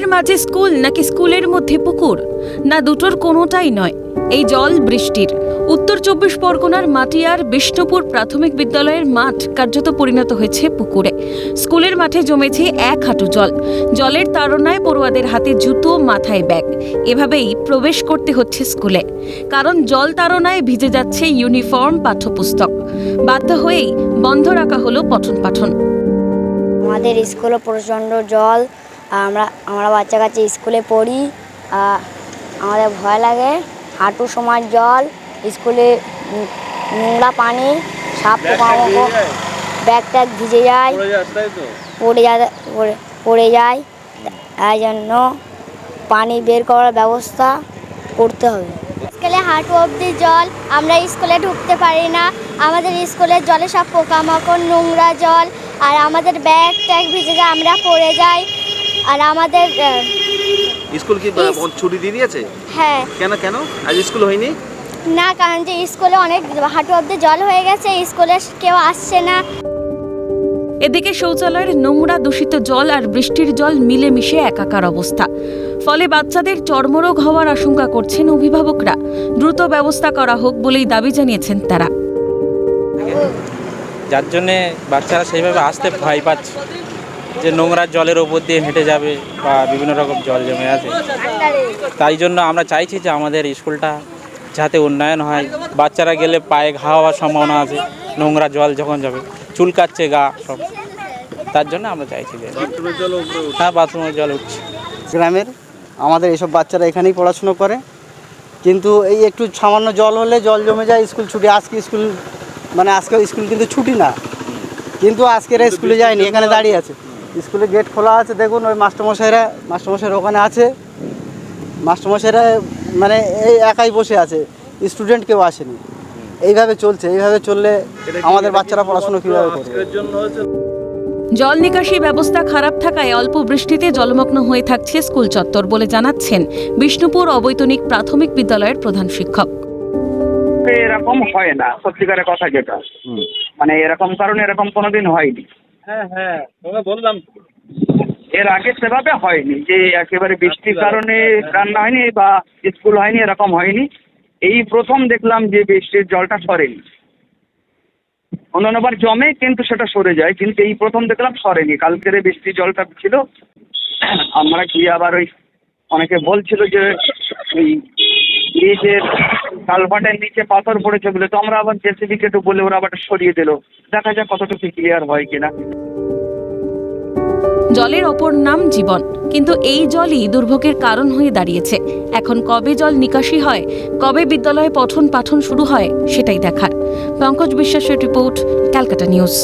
মাঝে স্কুল নাকি স্কুলের মধ্যে পুকুর? না দুটোর কোনোটাই নয়। এই জল বৃষ্টির। উত্তর চব্বিশ পরগনার মাটিয়ার বিষ্ণুপুর প্রাথমিক বিদ্যালয়ের মাঠ কার্যত পরিণত হয়েছে পুকুরে। স্কুলের মাঠে জমেছে এক হাঁটু জল। জলের তাড়নায় পড়ুয়াদের হাতে জুতো, মাথায় ব্যাগ। এভাবেই প্রবেশ করতে হচ্ছে স্কুলে। কারণ জল তাড়নায় ভিজে যাচ্ছে ইউনিফর্ম, পাঠ্যপুস্তক। বাধ্য হয়েই বন্ধ রাখা হলো পঠন পাঠন। আমাদের স্কুলে প্রচণ্ড জল। আমরা আমরা বাচ্চা কাচ্চা স্কুলে পড়ি আমাদের ভয় লাগে। হাঁটু সময় জল স্কুলে নোংরা পানি সাপ পোকামাকড় ব্যাগ ট্যাগ ভিজে যায়। পড়ে যায় পড়ে- পড়ে যায়। তাই জন্য পানি বের করার ব্যবস্থা করতে হবে। স্কুলে হাঁটু অবধি জল আমরা স্কুলে ঢুকতে পারি না। আমাদের স্কুলের জলে সব পোকামাকড় নোংরা জল আর আমাদের ব্যাগ ট্যাগ ভিজে যায় আমরা পড়ে যাই। আর আমাদের স্কুল কি ছুটি দিয়ে দিয়েছে? হ্যাঁ। কেন কেন? আজ স্কুল হয়নি? না কারণ যে স্কুলে অনেক হাঁটু অবধি জল হয়ে গেছে স্কুলে কেউ আসছে না। এদিকে শৌচালয়ের নোংরা দূষিত জল আর বৃষ্টির জল মিলেমিশে একাকার অবস্থা। ফলে বাচ্চাদের চর্মরোগ হওয়ার আশঙ্কা করছেন অভিভাবকরা। দ্রুত ব্যবস্থা করা হোক বলেই দাবি জানিয়েছেন তারা। যার জন্যে বাচ্চারা সেইভাবে আসতে ভয় পাচ্ছে। যে নোংরা জলের ওপর দিয়ে হেঁটে যাবে বা বিভিন্ন রকম জল জমে আছে। তাই জন্য আমরা চাইছি যে আমাদের স্কুলটা যাতে উন্নয়ন হয়। বাচ্চারা গেলে পায়ে ঘা হওয়ার সম্ভাবনা আছে, নোংরা জল যখন যাবে, চুলকাচ্ছে গা সব। তার জন্য আমরা চাইছি যে হ্যাঁ বাথরুমের জল উঠছে। গ্রামের আমাদের এসব বাচ্চারা এখানেই পড়াশুনো করে। কিন্তু এই একটু সামান্য জল হলে জল জমে যায়, স্কুল ছুটি, আজকে স্কুল মানে আজকে স্কুল কিন্তু ছুটি না। কিন্তু আজকে এরা স্কুলে যায়নি, এখানে দাঁড়িয়ে আছে। স্কুলে গেট খোলা আছে দেখুন ওই মাস্টারমশাইরা মাস্টারমশাইরা ওখানে আছে। মাস্টারমশাইরা মানে এই একাই বসে আছে স্টুডেন্ট কেউ আসেনি। এইভাবে চলছে এইভাবে চললে আমাদের বাচ্চারা পড়াশুনো কীভাবে করবে? জল নিকাশি ব্যবস্থা খারাপ থাকায় অল্প বৃষ্টিতে জলমগ্ন হয়ে থাকছে স্কুল চত্বর বলে জানাচ্ছেন বিষ্ণুপুর অবৈতনিক প্রাথমিক বিদ্যালয়ের প্রধান শিক্ষক। এরকম হয় না সত্যিকারের কথা যেটা। মানে এরকম কারণে এরকম কোনোদিন হয়নি। হ্যাঁ হ্যাঁ বললাম। এর আগে সেভাবে হয়নি যে একেবারে বৃষ্টির কারণে রান্না হয়নি বা স্কুল হয়নি এরকম হয়নি। এই প্রথম দেখলাম যে বৃষ্টির জলটা সরেনি। অন্যান্যবার জমে কিন্তু সেটা সরে যায় কিন্তু এই প্রথম দেখলাম সরেনি। কালকের বৃষ্টির জলটা ছিল। আমরা গিয়ে আবার ওই অনেকে বলছিল যে ওই ব্রিজের কালভার্টের নিচে পাথর পড়েছে বলে তো আমরা আবার জেসিবিকে একটু বলে ওরা আবার সরিয়ে দিল। দেখা যাক কতটুকু ক্লিয়ার হয় কিনা। জলের অপর নাম জীবন, কিন্তু এই জলই দুর্ভোগের কারণ হয়ে দাঁড়িয়েছে। এখন কবে জল নিকাশি হয়, কবে বিদ্যালয়ে পঠন পাঠন শুরু হয়, সেটাই দেখার। পঙ্কজ বিশ্বাসের রিপোর্ট, ক্যালকাটা নিউজ।